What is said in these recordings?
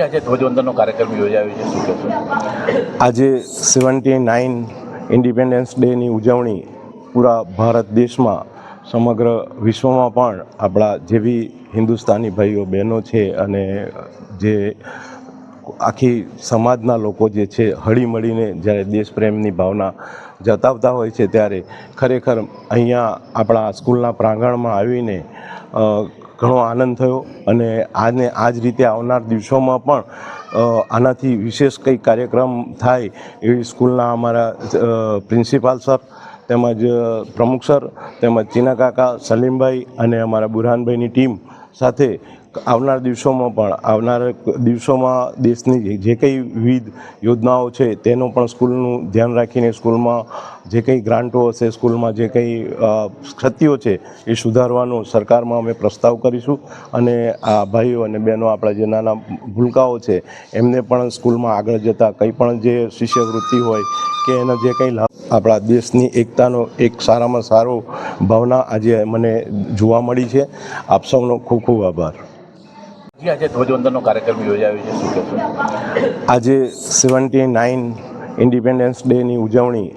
જે આજે ધ્વજવંદનનો કાર્યક્રમ યોજાયો છે? શું કહેશો? આજે સેવન્ટી નાઇન ઇન્ડિપેન્ડન્સ ડેની ઉજવણી પૂરા ભારત દેશમાં સમગ્ર વિશ્વમાં પણ આપણા જેવી હિન્દુસ્તાની ભાઈઓ બહેનો છે અને જે આખી સમાજના લોકો જે છે હળી મળીને જ્યારે દેશપ્રેમની ભાવના જતાવતા હોય છે ત્યારે ખરેખર અહીંયા આપણા સ્કૂલના પ્રાંગણમાં આવીને ઘણો આનંદ થયો અને આને આ જ રીતે આવનાર દિવસોમાં પણ આનાથી વિશેષ કંઈ કાર્યક્રમ થાય એવી સ્કૂલના અમારા પ્રિન્સિપાલ સર તેમજ પ્રમુખ સર તેમજ ચીના કાકા સલીમભાઈ અને અમારા બુરહાનભાઈની ટીમ સાથે આવનાર દિવસોમાં પણ, આવનાર દિવસોમાં દેશની જે- કંઈ વિવિધ યોજનાઓ છે, તેનું પણ સ્કૂલનું ધ્યાન રાખીને સ્કૂલમાં જે કંઈ ગ્રાન્ટો હશે, સ્કૂલમાં જે કંઈ ક્ષતિઓ છે, એ સુધારવાનો સરકારમાં અમે પ્રસ્તાવ કરીશું. અને આ ભાઈઓ અને બહેનો, આપણા જે નાના ભૂલકાઓ છે, એમને પણ સ્કૂલમાં આગળ જતાં કંઈ પણ જે શિષ્યવૃત્તિ હોય કે એના જે કંઈ લાભ આપણા દેશની એકતાનો એક સારામાં સારો ભાવના આજે મને જોવા મળી છે. આપ સૌનો ખૂબ ખૂબ આભાર. આજે ધ્વજવંદનનો કાર્યક્રમ યોજાયો છે. આજે સેવન્ટી નાઇન ઇન્ડિપેન્ડન્સ ડેની ઉજવણી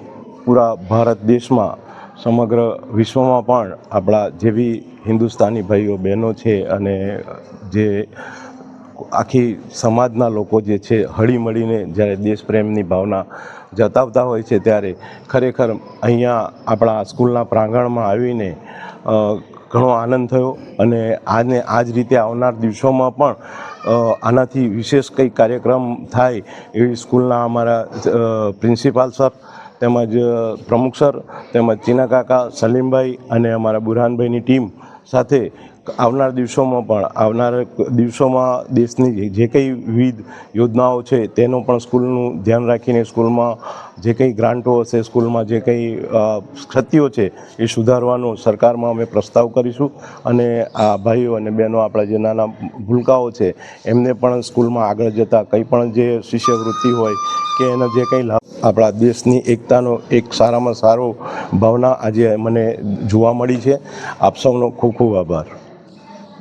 પૂરા ભારત દેશમાં સમગ્ર વિશ્વમાં પણ આપણા જેવી હિન્દુસ્તાની ભાઈઓ બહેનો છે અને જે આખી સમાજના લોકો જે છે હળી મળીને જ્યારે દેશપ્રેમની ભાવના જતાવતા હોય છે, ત્યારે ખરેખર અહીંયા આપણા સ્કૂલના પ્રાંગણમાં આવીને ઘણો આનંદ થયો અને આને આ જ રીતે આવનાર દિવસોમાં પણ આનાથી વિશેષ કંઈ કાર્યક્રમ થાય એવી સ્કૂલના અમારા પ્રિન્સિપાલ સર તેમજ પ્રમુખ સર તેમજ ચીના કાકા સલીમભાઈ અને અમારા બુરહાનભાઈની ટીમ સાથે આવનાર દિવસોમાં પણ, આવનાર દિવસોમાં દેશની જે- કંઈ વિવિધ યોજનાઓ છે, તેનું પણ સ્કૂલનું ધ્યાન રાખીને સ્કૂલમાં જે કંઈ ગ્રાન્ટો હશે, સ્કૂલમાં જે કંઈ ક્ષતિઓ છે, એ સુધારવાનો સરકારમાં અમે પ્રસ્તાવ કરીશું. અને આ ભાઈઓ અને બહેનો, આપણા જે નાના ભૂલકાઓ છે, એમને પણ સ્કૂલમાં આગળ જતાં કંઈ પણ જે શિષ્યવૃત્તિ હોય કે એના જે કંઈ લાભ આપણા દેશની એકતાનો એક સારામાં સારો ભાવના આજે મને જોવા મળી છે. આપ સૌનો ખૂબ ખૂબ આભાર.